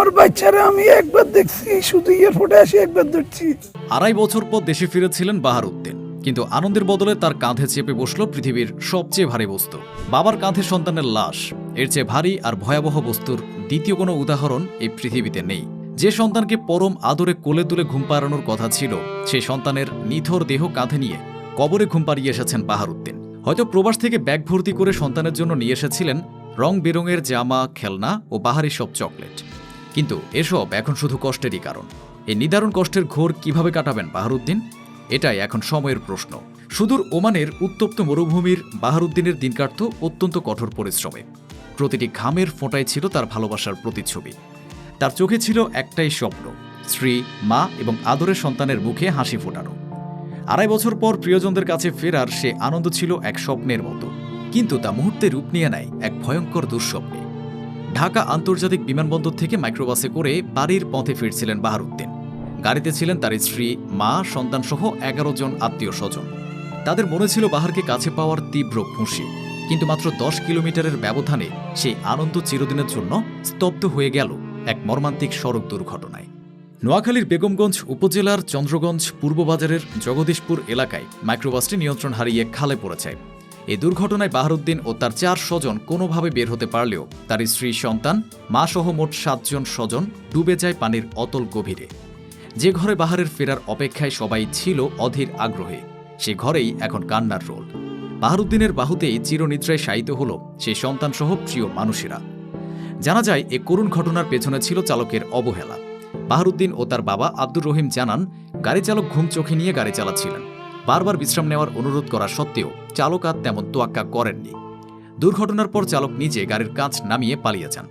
আমার বাচ্চারা আমি একবার দেখছি, শুধু এয়ারপোর্টে আসি, একবার ধরছি। আড়াই বছর পর দেশে ফিরেছিলেন বাহারুদ্দিন কিন্তু আনন্দের বদলে তার কাঁধে চেপে বসল পৃথিবীর সবচেয়ে ভারী বস্তু। বাবার কাঁধে সন্তানের লাশ। এর চেয়ে ভারী আর ভয়াবহ বস্তুর দ্বিতীয় কোনো উদাহরণ এই পৃথিবীতে নেই। যে সন্তানকে পরম আদরে কোলে তুলে ঘুম পাড়ানোর কথা ছিল সেই সন্তানের নিথর দেহ কাঁধে নিয়ে কবরে ঘুম পাড়িয়ে এসেছেন বাহারুদ্দিন হয়তো প্রবাস থেকে ব্যাগ ভর্তি করে সন্তানের জন্য নিয়ে এসেছিলেন রং বেরঙের জামা, খেলনা ও বাহারি সব চকলেট। কিন্তু এসব এখন শুধু কষ্টেরই কারণ। এই নিদারুণ কষ্টের ঘোর কীভাবে কাটাবেন বাহারুদ্দিন? এটাই এখন সময়ের প্রশ্ন। সুদূর ওমানের উত্তপ্ত মরুভূমির বাহারুদ্দিনের দিন কাটত অত্যন্ত কঠোর পরিশ্রমে। প্রতিটি ঘামের ফোঁটায় ছিল তার ভালোবাসার প্রতিচ্ছবি। তার চোখে ছিল একটাই স্বপ্ন, স্ত্রী, মা এবং আদরের সন্তানের মুখে হাসি ফোটানো। আড়াই বছর পর প্রিয়জনদের কাছে ফেরার সে আনন্দ ছিল এক স্বপ্নের মতো। কিন্তু তা মুহূর্তে রূপ নিয়ে নেয় এক ভয়ঙ্কর দুঃস্বপ্নে। ঢাকা আন্তর্জাতিক বিমানবন্দর থেকে মাইক্রোবাসে করে বাড়ির পথে ফিরছিলেন বাহারুদ্দিন। গাড়িতে ছিলেন তার স্ত্রী, মা সন্তান সহ এগারো জন আত্মীয় স্বজন তাদের মনে ছিল বাহারকে কাছে পাওয়ার তীব্র খুশি, কিন্তু মাত্র দশ কিলোমিটারের ব্যবধানে সেই আনন্দ চিরদিনের জন্য স্তব্ধ হয়ে গেল এক মর্মান্তিক সড়ক দুর্ঘটনায়। নোয়াখালীর বেগমগঞ্জ উপজেলার চন্দ্রগঞ্জ পূর্ববাজারের জগদীশপুর এলাকায় মাইক্রোবাসটি নিয়ন্ত্রণ হারিয়ে খালে পড়েছে। এই দুর্ঘটনায় বাহারুদ্দিন ও তার চার স্বজন কোনোভাবে বের হতে পারলেও তার স্ত্রী সন্তান মা সহ মোট সাতজন স্বজন ডুবে যায় পানির অতল গভীরে। যে ঘরে বাহারের ফেরার অপেক্ষায় সবাই ছিল অধীর আগ্রহে, সে ঘরেই এখন কান্নার রোল। বাহারুদ্দিনের বাহুতেই চিরনিদ্রায় শায়িত হল সেই সন্তানসহ প্রিয় মানুষেরা। জানা যায়, এ করুণ ঘটনার পেছনে ছিল চালকের অবহেলা। বাহারুদ্দিন ও তার বাবা আব্দুর রহিম জানান গাড়ি চালক ঘুম চোখে নিয়ে গাড়ি চালাচ্ছিলেন। বারবার বিশ্রাম নেওয়ার অনুরোধ করা সত্ত্বেও চালক আর তেমন তোয়াক্কা করেননি। দুর্ঘটনার পর চালক নিজে গাড়ির কাঁচ নামিয়ে পালিয়ে যান।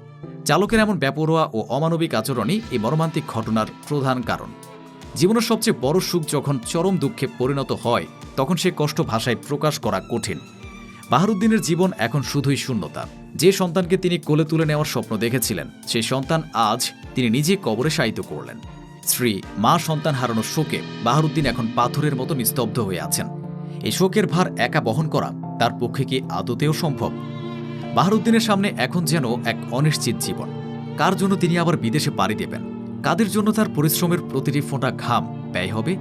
চালকের এমন ব্যাপরোয়া ও অমানবিক আচরণই এই মর্মান্তিক ঘটনার প্রধান কারণ। জীবনের সবচেয়ে বড় সুখ যখন চরম দুঃখে পরিণত হয়, তখন সে কষ্ট ভাষায় প্রকাশ করা কঠিন। বাহারুদ্দিনের জীবন এখন শুধুই শূন্যতা। যে সন্তানকে তিনি কোলে তুলে নেওয়ার স্বপ্ন দেখেছিলেন সেই সন্তান আজ তিনি নিজে কবরে শায়িত করলেন। স্ত্রী, মা সন্তান হারানোর শোকে বাহারুদ্দিন এখন পাথরের মতো নিস্তব্ধ হয়ে আছেন। এই শোকের ভার একা বহন করা তার পক্ষে কি আদতেও সম্ভব? বাহারুদ্দিনের সামনে এখন যেন এক অনিশ্চিত জীবন। কার জন্য তিনি আবার বিদেশে পাড়ি দেবেন? কাদের জন্য তার পরিশ্রমের প্রতিটি ফোঁটা ঘাম ব্যয় হবে?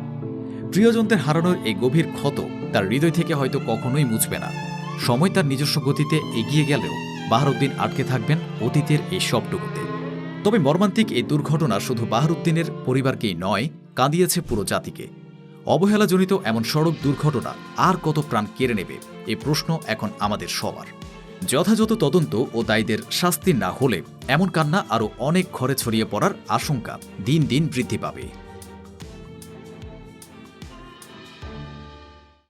প্রিয়জনদের হারানোর এই গভীর ক্ষত তার হৃদয় থেকে হয়তো কখনোই মুছবে না। সময় তার নিজস্ব গতিতে এগিয়ে গেলেও বাহারুদ্দিন আটকে থাকবেন অতীতের এই সবটুকুতে। তবে মর্মান্তিক এই দুর্ঘটনা শুধু বাহরুদ্দিনের পরিবারকেই নয়, কাঁদিয়েছে পুরো জাতিকে। অবহেলাজনিত এমন সড়ক দুর্ঘটনা আর কত প্রাণ কেড়ে নেবে, এ প্রশ্ন এখন আমাদের সবার। যথাযথ তদন্ত ও দায়ীদের শাস্তি না হলে এমন কান্না আরও অনেক ঘরে ছড়িয়ে পড়ার আশঙ্কা দিন দিন বৃদ্ধি পাবে।